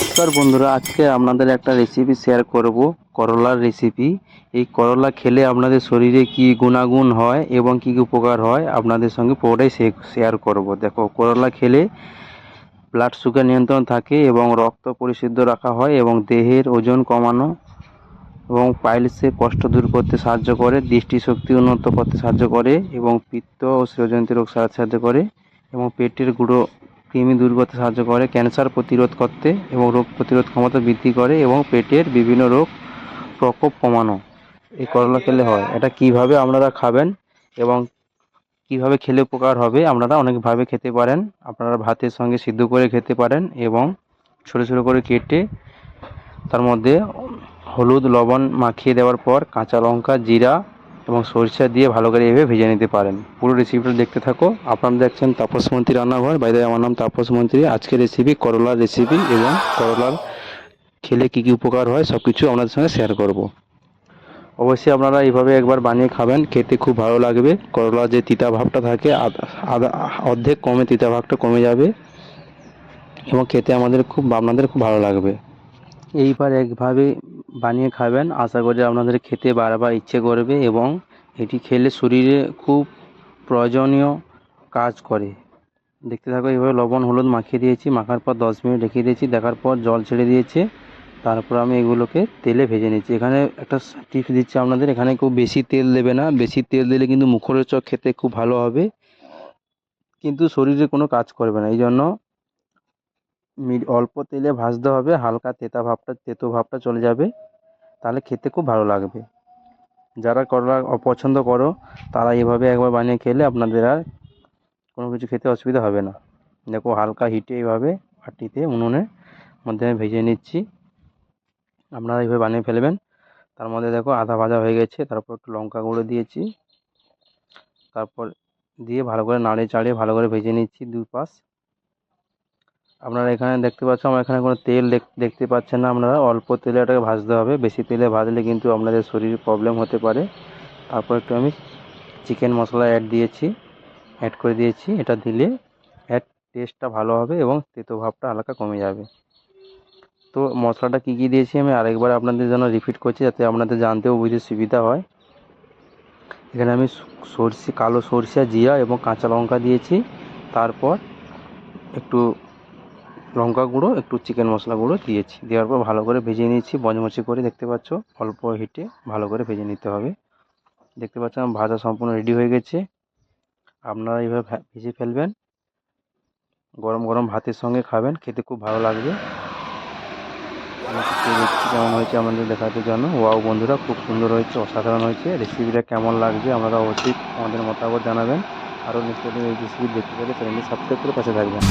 নমস্কার বন্ধুরা, আজকে আপনাদের একটা রেসিপি শেয়ার করব, করলার রেসিপি এই করলা খেলে আপনাদের শরীরে কি গুণাগুণ হয় এবং কি কি উপকার হয় আপনাদের সঙ্গে পুরোটাই শেয়ার করব। দেখো, করলা খেলে ব্লাড সুগার নিয়ন্ত্রণ থাকে এবং রক্ত পরিশুদ্ধ রাখা হয় এবং দেহের ওজন কমানো এবং পাইলসে কষ্ট দূর করতে সাহায্য করে, দৃষ্টিশক্তি উন্নত করতে সাহায্য করে এবং পিত্ত ও শ্রজন্তী রোগ সাহায্য করে এবং পেটের গুঁড়ো কৃমি দূর করতে সাহায্য করে, ক্যান্সার প্রতিরোধ করতে এবং রোগ প্রতিরোধ ক্ষমতা বৃদ্ধি করে এবং পেটের বিভিন্ন রোগ প্রকোপ কমানো। এই করলা খেলে হয়। এটা কীভাবে আপনারা খাবেন এবং কীভাবে খেলে উপকার হবে আপনারা অনেকভাবে খেতে পারেন। আপনারা ভাতের সঙ্গে সিদ্ধ করে খেতে পারেন এবং ছোটো ছোটো করে কেটে তার মধ্যে হলুদ, লবণ মাখিয়ে দেওয়ার পর কাঁচা লঙ্কা, জিরা এবং সরিষা দিয়ে ভালো করে এভাবে ভেজে নিতে পারেন। পুরো রেসিপিটা দেখতে থাকো। আপনারা দেখছেন তাপস মন্ত্রী রান্নাঘর। বাইরে আমার নাম তাপস মন্ত্রী। আজকের রেসিপি করলার রেসিপি এবং করলার খেলে কী কী উপকার হয় সব কিছু আপনাদের সঙ্গে শেয়ার করব। অবশ্যই আপনারা এইভাবে একবার বানিয়ে খাবেন। খেতে খুব ভালো লাগবে। করলার যে তিতা ভাবটা থাকে আধা, অর্ধেক কমে তিতা ভাবটা কমে যাবে এবং খেতে আমাদের খুব, আপনাদের খুব ভালো লাগবে। এইবার একভাবে বানিয়ে খাবেন। আশা করি আপনাদের খেতে বারবার ইচ্ছে করবে এবং এটি খেলে শরীরে খুব প্রয়োজনীয় কাজ করে। দেখতে থাকো, এইভাবে লবণ, হলুদ মাখিয়ে দিয়েছি। মাখার পর দশ মিনিট রেখে দিয়েছি। দেখার পর জল ছেড়ে দিয়েছে। তারপর আমি এগুলোকে তেলে ভেজে নিচ্ছি এখানে একটা টিপস দিচ্ছি আপনাদের, এখানে খুব বেশি তেল দেবে না। বেশি তেল দিলে কিন্তু মুখরোচক খেতে খুব ভালো হবে। কিন্তু শরীরে কোনো কাজ করবে না। এই জন্য অল্প তেলে ভাজতে হবে, হালকা তেতা ভাবটা, তেতো ভাবটা চলে যাবে। তাহলে খেতে খুব ভালো লাগবে। যারা করলা অপছন্দ করো, তারা এভাবে একবার বানিয়ে খেলে আপনাদের আর কোনো কিছু খেতে অসুবিধা হবে না। দেখো হালকা হিটে এইভাবে বাটিতে উনুনের মধ্যে আমি ভেজে নিচ্ছি। আপনারা এইভাবে বানিয়ে ফেলবেন। তার মধ্যে দেখো আধা ভাজা হয়ে গেছে, তারপর একটু লঙ্কা গুঁড়ো দিয়েছি। তারপর দিয়ে ভালো করে নাড়ে চাড়িয়ে ভালো করে ভেজে নিচ্ছি দুই পাশ আপনারা এখানে দেখতে পাচ্ছেন, আমার এখানে কোনো তেল দেখতে পাচ্ছেন না। আপনারা অল্প তেলে এটাকে ভাজতে হবে। বেশি তেলে ভাজলে কিন্তু আপনাদের শরীরে প্রবলেম হতে পারে। তারপর একটু আমি চিকেন মশলা অ্যাড দিয়েছি অ্যাড করে দিয়েছি। এটা দিলে অ্যাড টেস্টটা ভালো হবে এবং তেতো ভাবটা হালকা কমে যাবে। তো মশলাটা কী কী দিয়েছি আমি আরেকবার আপনাদের জন্য রিপিট করছি যাতে আপনাদের জানতেও বুঝতে সুবিধা হয়। এখানে আমি সরষে, কালো সরষে, জিরা এবং কাঁচা লঙ্কা দিয়েছি। তারপর একটু লঙ্কা গুঁড়ো, একটু চিকেন মশলা গুঁড়ো দিয়েছি। দেওয়ার পর ভালো করে ভেজে নিয়েছি, মচমচে করে দেখতে পাচ্ছ, অল্প হিটে ভালো করে ভেজে নিতে হবে। দেখতে পাচ্ছ, আমার ভাজা সম্পূর্ণ রেডি হয়ে গেছে। আপনারা এইভাবে ভেজে ফেলবেন, গরম গরম ভাতের সঙ্গে খাবেন, খেতে খুব ভালো লাগবে। কেমন হয়েছে আমাদের দেখাতে জন্য। ওয়াও বন্ধুরা, খুব সুন্দর হয়েছে, অসাধারণ হয়েছে। রেসিপিটা কেমন লাগছে আপনারা অবশ্যই আমাদের মতামত জানাবেন। আরও নিত্য রেসিপি দেখতে পেলে চ্যানেলটি সাবস্ক্রাইব করে পাশে থাকবেন।